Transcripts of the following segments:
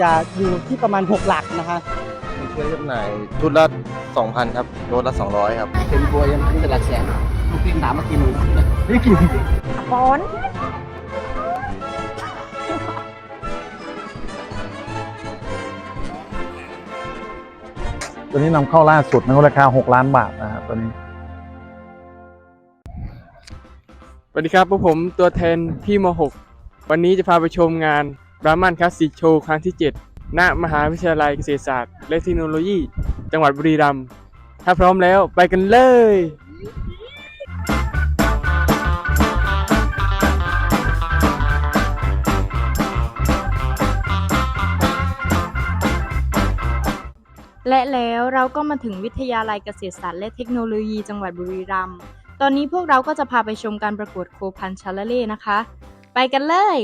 จะอยู่ที่ประมาณ 6 หลักนะคะช่วยจำหน่ายชุดละ2,000ครับโดสละ200ครับเป็นบัวยังขึ้นเป็นหลักแสนลูกพี่ถามมากี่หมื่นนี่กี่ปอนตัวนี้นำเข้าล่าสุดนะครับราคา 6 ล้านบาทนะครับตัวนี้สวัสดีครับพวกผมตัวแทนพี่ม .6 วันนี้จะพาไปชมงานบ รามันคลาสสิกโชว์ครั้งที่ 7 ณ มหาวิทยาลัยเกษตรศาสตร์ และเทคโนโลยี จังหวัดบุรีรัมย์ ถ้าพร้อมแล้วไปกันเลยและแล้วเราก็มาถึงวิทยาลัยเกษตรศาสตร์และเทคโนโลยีจังหวัดบุรีรัมย์ ตอนนี้พวกเราก็จะพาไปชมการประกวดโคพันชาลเล่นะคะ ไปกันเลย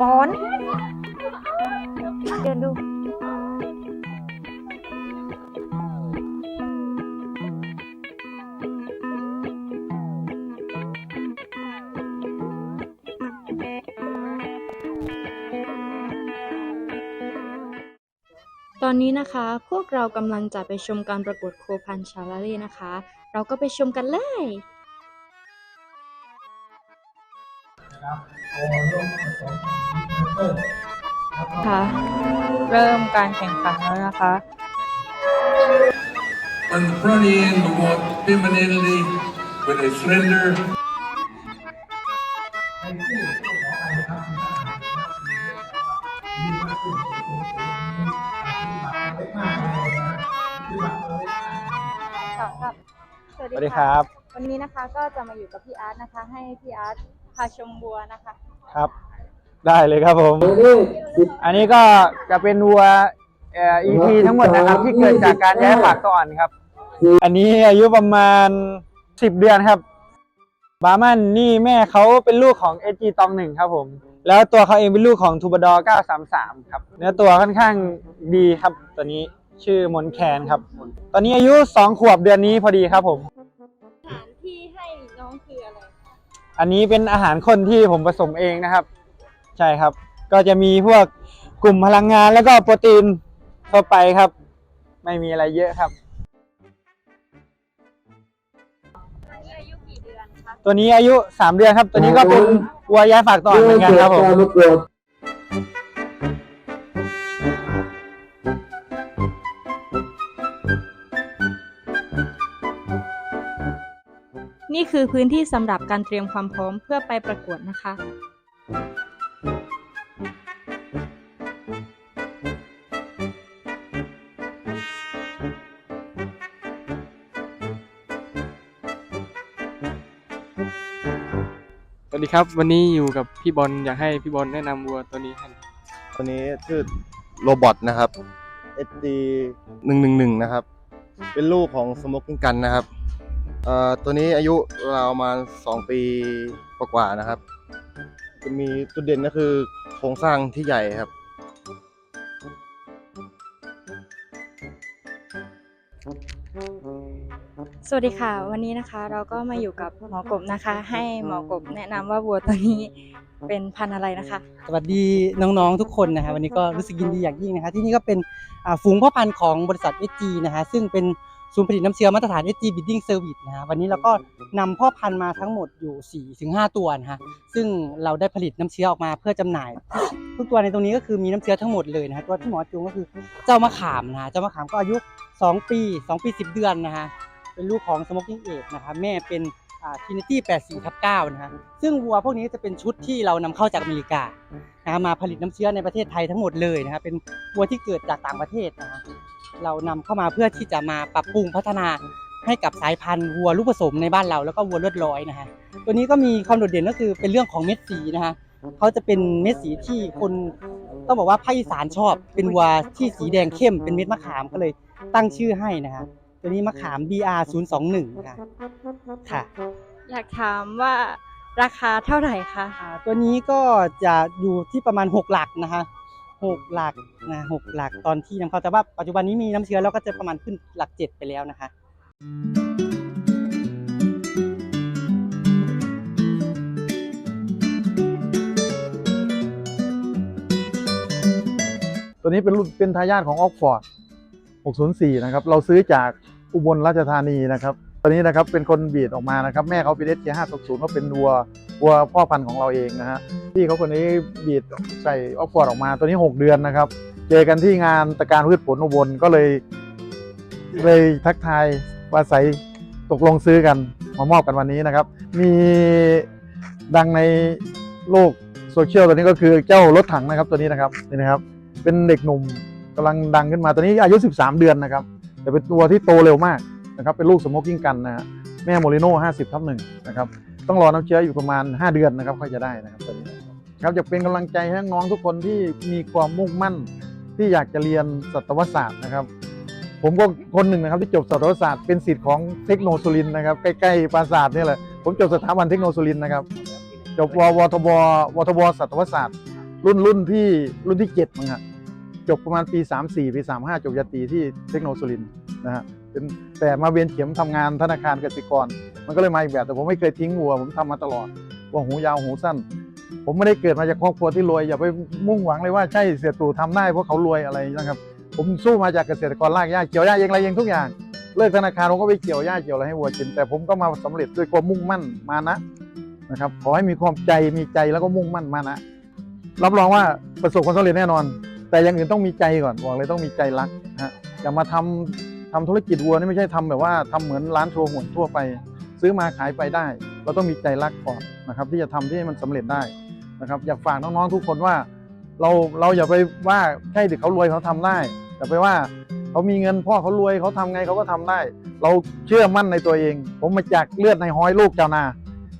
ปอน เดินดู ตอนนี้นะคะ พวกเรากำลังจะไปชมการประกวดโคพันชาลาเล่นะคะ เราก็ไปชมกันเลยค่ะ เริ่มการแข่งขันแล้วนะคะ On the front end, we want femininity with a slender ค่ะครับสวัสดีครับ วันนี้นะคะก็จะมาอยู่กับพี่อาร์ตนะคะ ให้พี่อาร์ตพาชมบัวนะคะ ครับ ได้เลยครับผมอันนี้ก็จะเป็นวัวเอ่อ ET ทั้งหมดนะครับ ที่เกิดจากการย้ายฝากตัวอ่อนครับ อันนี้อายุประมาณ10เดือนครับ บาร์มันนี่แม่เขาเป็นลูกของ SG ตองหนึ่งครับผม แล้วตัวเขาเองเป็นลูกของทูบดอร์933 ครับ เนื้อตัวค่อนข้างดีครับ ตัวนี้ชื่อมนแคนครับ ตอนนี้อายุ 2 ขวบเดือนนี้พอดีครับผม อาหารที่ให้น้องคืออะไร อันนี้เป็นอาหารคนที่ผมผสมเองนะครับ ใช่ครับ ก็จะมีพวกกลุ่มพลังงานแล้วก็โปรตีนทั่วไปครับ ไม่มีอะไรเยอะครับนี่อายุกี่เดือนคะตัวนี้อายุ 3 เดือนครับ ตัวนี้ก็เป็นวัวย้ายฝากต่อเหมือนกันครับผม นี่คือพื้นที่สำหรับการเตรียมความพร้อมเพื่อไปประกวดนะคะ วัสดีครับวันนี้อยู่กับพี่บอลอยากให้พี่บอลแนะนำวัวตัวนี้ให้ตัวนี้ชื่อโรบอทนะครับ SD 111 นะครับ เป็นลูกของสมกกิ้งกันนะครับเอ่อตัวนี้อายุราวประมาณ2ปีกว่าๆนะครับ จะมีจุดเด่นก็คือโครงสร้างที่ใหญ่ครับ สวัสดีค่ะ วันนี้นะคะเราก็มาอยู่กับหมอกบนะคะ ให้หมอกบแนะนำว่าวัวตัวนี้เป็นพันธุ์อะไรนะคะ สวัสดีน้องๆทุกคนนะฮะวันนี้ก็รู้สึกยินดีอย่างยิ่งนะคะ ที่นี่ก็เป็นอ่าฝูงพ่อพันธุ์ของบริษัท SG นะฮะซึ่งเป็นศูนย์ผลิตน้ำเชื้อมาตรฐาน SG Breeding Service นะฮะวันนี้เราก็นำพ่อพันธุ์มาทั้งหมดอยู่4ถึง5ตัวนะฮะซึ่งเราได้ผลิตน้ำเชื้อออกมาเพื่อจำหน่าย ทุกตัวในตรงนี้ก็คือมีน้ำเชื้อทั้งหมดเลยนะฮะตัวที่หมอจูงก็คือเจ้ามะขามนะฮะเจ้ามะขามก็อายุ 2 ปี 2 ปี 10 เดือนนะฮะ เป็นลูกของ Smoking Age นะฮะแม่เป็นอ่า Trinity 84ทับ9นะฮะซึ่งวัวพวกนี้จะเป็นชุดที่เรานำเข้าจากอเมริกานะฮะมาผลิตน้ำเชื้อในประเทศไทยทั้งหมดเลยนะครับเป็นวัวที่เกิดจากต่างประเทศนะฮะเรานำเข้ามาเพื่อที่จะมาปรับปรุงพัฒนาให้กับสายพันธุ์วัวลูกผสมในบ้านเราแล้วก็วัวเลือดร้อยนะฮะตัวนี้ก็มีความโดดเด่นก็คือเป็นเรื่องของเม็ดสีนะฮะเขาจะเป็นเม็ดสีที่คนต้องบอกว่าภาคอีสานชอบ เป็นวัวที่สีแดงเข้มเป็นเม็ดมะขามก็เลยตั้งชื่อให้นะฮะ ตัวนี้มะขาม BR 0 2 1ค่ะค่ะ อยากถามว่าราคาเท่าไหร่คะตัวนี้ก็จะอยู่ที่ประมาณ 6 หลักนะคะหกหลักนะหกหลักตอนที่นำเข้าแต่ว่าปัจจุบันนี้มีน้ำเชื้อแล้วก็จะประมาณขึ้นหลักเจ็ดไปแล้วนะคะ ตัวนี้เป็นรุ่นเป็นทายาทของออกฟอร์ด 604 นะครับ เราซื้อจาก อุบลราชธานีนะครับตัวนี้นะครับเป็นคนบีดออกมานะครับ แม่เขาเป็น SK 560ก็เป็นวัววัวพ่อพันธุ์ของเราเองนะฮะพี่เขาคนนี้บีดใส่ออกฟอร์ดออกมาตัวนี้ 6 เดือนนะครับ เจอกันที่งานตะการพืชผลอุบลก็เลย เลยทักทายว่าใสตกลงซื้อกันมามอบกันวันนี้นะครับ มีดังในโลกโซเชียลตัวนี้ก็คือเจ้ารถถังนะครับตัวนี้นะครับนี่นะครับ เป็นเด็กหนุ่มกำลังดังขึ้นมาตัวนี้อายุ 13 เดือนนะครับ แต่เป็นตัวที่โตเร็วมากนะครับเป็นลูกสโมกกิ้งกันนะฮะแม่โมริโน่50ทับหนึ่งนะครับต้องรอน้ำเชื้ออยู่ประมาณ 5 เดือนนะครับค่อยจะได้นะครับตัวนี้ครับจะเป็นกำลังใจให้น้องทุกคนที่มีความมุ่งมั่น ที่อยากจะเรียนสัตวศาสตร์นะครับผมก็คนหนึ่งนะครับที่จบสัตวศาสตร์เป็นศิษย์ของเทคโนโลยีนะครับใกล้ๆปราสาทนี่แหละผมจบสถาบันเทคโนโลยีนะครับจบววทบวทบสัตวศาสตร์ รุ่นรุ่นที่รุ่นที่เจ็ดมั้งฮะ จบประมาณปี 34ปี35 จบยาตรีที่เทคโนโลยีนะฮะแต่มาเวียนเข็มทำงานธนาคารกสิกร มันก็เลยมาอีกแบบ แต่ผมไม่เคยทิ้งวัว ผมทำมาตลอดว่าหูยาวหูสั้น ผมไม่ได้เกิดมาจากครอบครัวที่รวย อย่าไปมุ่งหวังเลยว่าใช่เสียตู่ทำได้เพราะเขารวยอะไรนะครับ ผมสู้มาจากเกษตรกรรากหญ้าเกี่ยวหญ้าเองอะไรเองทุกอย่าง เลิกธนาคารผมก็ไปเกี่ยวหญ้าเกี่ยวอะไรให้วัวกิน แต่ผมก็มาสำเร็จด้วยความมุ่งมั่นมานะนะครับ ขอให้มีความใจมีใจแล้วก็มุ่งมั่นมานะ รับรองว่าประสบความสำเร็จแน่นอน แต่อย่างอื่นต้องมีใจก่อนบอกเลยต้องมีใจรักนะฮะอย่ามาทำทำธุรกิจวัวนี่ไม่ใช่ทำแบบว่าทำเหมือนร้านโชว์หวยทั่วไป ซื้อมาขายไปได้ เราต้องมีใจรักก่อนนะครับ ที่จะทำที่ให้มันสำเร็จได้นะครับ อยากฝากน้องๆทุกคนว่า เราเราอย่าไปว่าใช่เด็กเขารวยเขาทำได้อย่าไปว่าเขามีเงินพ่อเขารวยเขาทำไงเขาก็ทำได้ เราเชื่อมั่นในตัวเอง ผมมาจากเลือดในห้อยลูกเจ้านา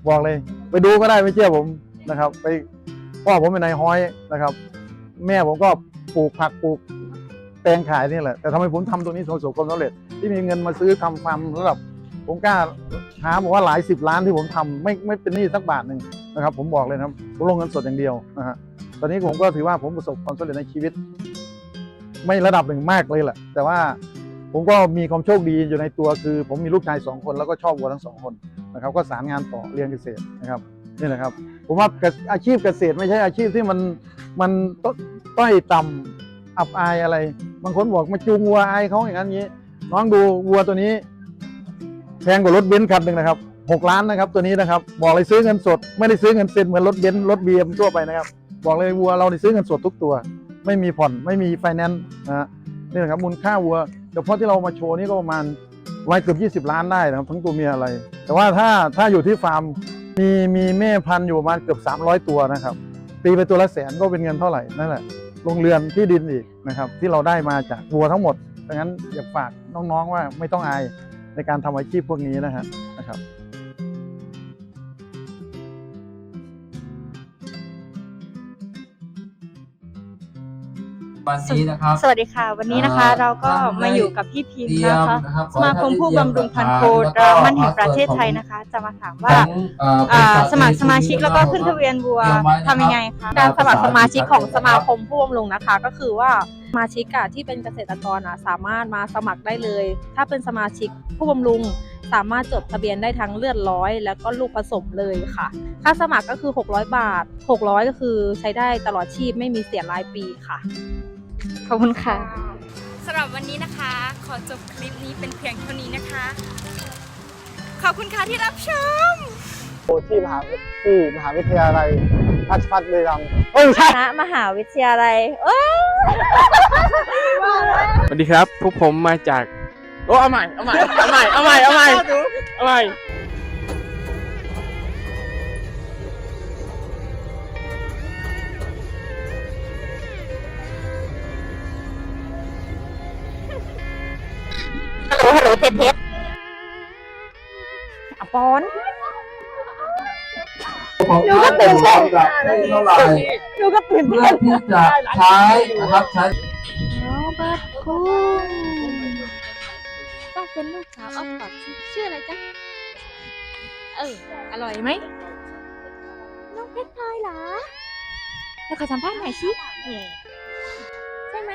บอกเลย ไปดูก็ได้ไม่เชื่อผมนะครับ ไปพ่อผมเป็นนายห้อยนะครับ แม่ผมก็ ปลูกผักปลูกแตงขายนี่แหละ แต่ทำไมผมทำตัวนี้ประสบความสำเร็จ ที่มีเงินมาซื้อทำฟาร์มระดับผมกล้าหาบอกว่าหลายสิบล้านที่ผมทำไม่ไม่เป็นหนี้สักบาทหนึ่งนะครับ ผมบอกเลยนะครับผมลงเงินสดอย่างเดียวนะฮะตอนนี้ผมก็ถือว่าผมประสบความสำเร็จในชีวิต ไม่ระดับหนึ่งมากเลยแหละแต่ว่าผมก็มีความโชคดีอยู่ในตัวคือ ผมมีลูกชายสองคนแล้วก็ชอบวัวทั้งสองคนนะครับ ก็สารงานต่อเรียนเกษตรนะครับนี่แหละครับ ผมว่าอาชีพเกษตรไม่ใช่อาชีพที่มันมัน ต้อยต้อยต่ำอับอายอะไร บางคนบอกมาจูงวัวอายเขาอย่างนั้นอย่างนี้ น้องดูวัวตัวนี้ แพงกว่ารถเบนซ์คันหนึ่งนะครับหกล้านนะครับ ตัวนี้นะครับ บอกเลยซื้อเงินสด ไม่ได้ซื้อเงินเซ็นเหมือนรถเบนซ์รถบีเอ็มทั่วไปนะครับ บอกเลยวัวเราได้ซื้อเงินสดทุกตัว ไม่มีผ่อนไม่มีไฟแนนซ์นะฮะนี่แหละครับมูลค่าวัวเฉพาะที่เรามาโชว์นี่ก็ประมาณไว้เกือบ20 ล้านได้นะครับทั้งตัวเมียอะไร แต่ว่าถ้าถ้าอยู่ที่ฟาร์มมีมีแม่พันธุ์อยู่ประมาณเกือบ 300 ตัวนะครับ ตีไปตัวละแสนก็เป็นเงินเท่าไหร่นั่นแหละโรงเรือนที่ดินอีกนะครับ ที่เราได้มาจากวัวทั้งหมดดังนั้นอยากฝากน้องๆว่าไม่ต้องอายในการทำอาชีพพวกนี้นะฮะนะครับ วันนี้นะครับสวัสดีค่ะ วันนี้นะคะอ่าเราก็ท่านได้มาอยู่กับพี่พิมเตพ์รียนะมคะนะครับสมาคมผู้บำรุงพันธุ์โคแล้วรามันแห่งก็ประเทศไทยของนะคะ จะมาถามว่าของเอ่ออ่าบริษัทสมัครสมาชิก ACG แล้วก็ขึ้นทะเบียนวัวเตรียมไว้นะครับทำยังไงคะการสมัครสมาชิกของสมาคมผู้บำรุงนะคะ ก็คือว่าสมาชิกอะที่เป็นเกษตรกรอะสามารถมาสมัครได้เลย ถ้าเป็นสมาชิกผู้บำรุงสามารถจดทะเบียนได้ทั้งเลือดร้อย แล้วก็ลูกผสมเลยค่ะ ค่าสมัครก็คือ 600 บาท 600 ก็คือใช้ได้ตลอดชีพไม่มีเสียรายปีค่ะ ขอบคุณค่ะสำหรับวันนี้นะคะ ขอจบคลิปนี้เป็นเพียงเท่านี้นะคะ ขอบคุณค่ะที่รับชมที่มหาที่มหาวิทยาลัยราชภัฏบุรีรัมย์เอ้ยไม่ใช่ณมหาวิทยาลัยเอ้ยสวัสดีครับ พวกผมมาจาก โอ้เอาใหม่ เอาใหม่ เอาใหม่ เอาใหม่ เอาใหม่ เอาใหม่ อะปอนหนูก็ตื่นเต้นเท่าไหร่หนูก็ตื่นเพื่เต้นที่จะใช้นะครับใช้โรเบิร์ตคุงต้องเป็นลูกสาวออฟฟอร์ดชื่ออะไรจ๊ะ เออ อร่อยไหม น้องเพชรพลอยเหรอเดี๋ยวขอสัมภาษณ์หน่อยสิใช่ไหม